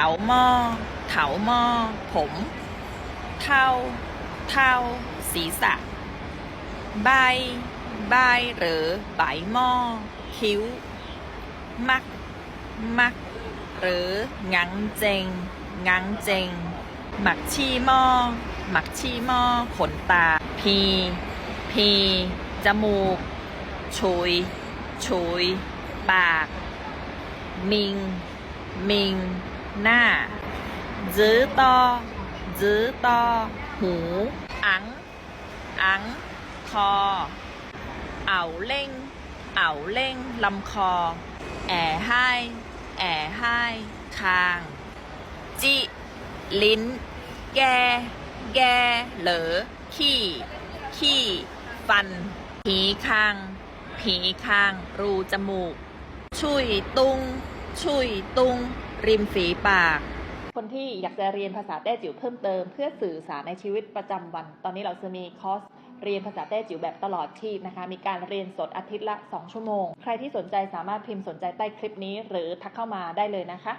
ถาหม้อเถาหม้อผมเท่าเท่าศีรษะ ใบ ใบหรือใบหม้อคิ้ว มัก มัก หรืองังเจงงังเจงหมักชีหม้อหมักชีหม้อขนตา พี พี จมูก ชุย ชุย ปาก มิง มิง หน้าจื้อตอจื้อตอหูอัง อัง คอ เอาเล่ง เอาเล่งลำคอ แอให้แอให้คาง จิ ลิ้น แก แก เหลอ ขี้ ขี้ ฟัน ผีคาง ผีคาง รูจมูกชุยตุงชุยตุง ริมฝีปาก คนที่อยากจะเรียนภาษาแต้จิ๋วเพิ่มเติม เพื่อสื่อสารในชีวิตประจำวัน ตอนนี้เราจะมีคอร์สเรียนภาษาแต้จิ๋วแบบตลอดชีพนะคะ มีการเรียนสดอาทิตย์ละ 2 ชั่วโมง ใครที่สนใจสามารถพิมพ์สนใจใต้คลิปนี้ หรือทักเข้ามาได้เลยนะคะ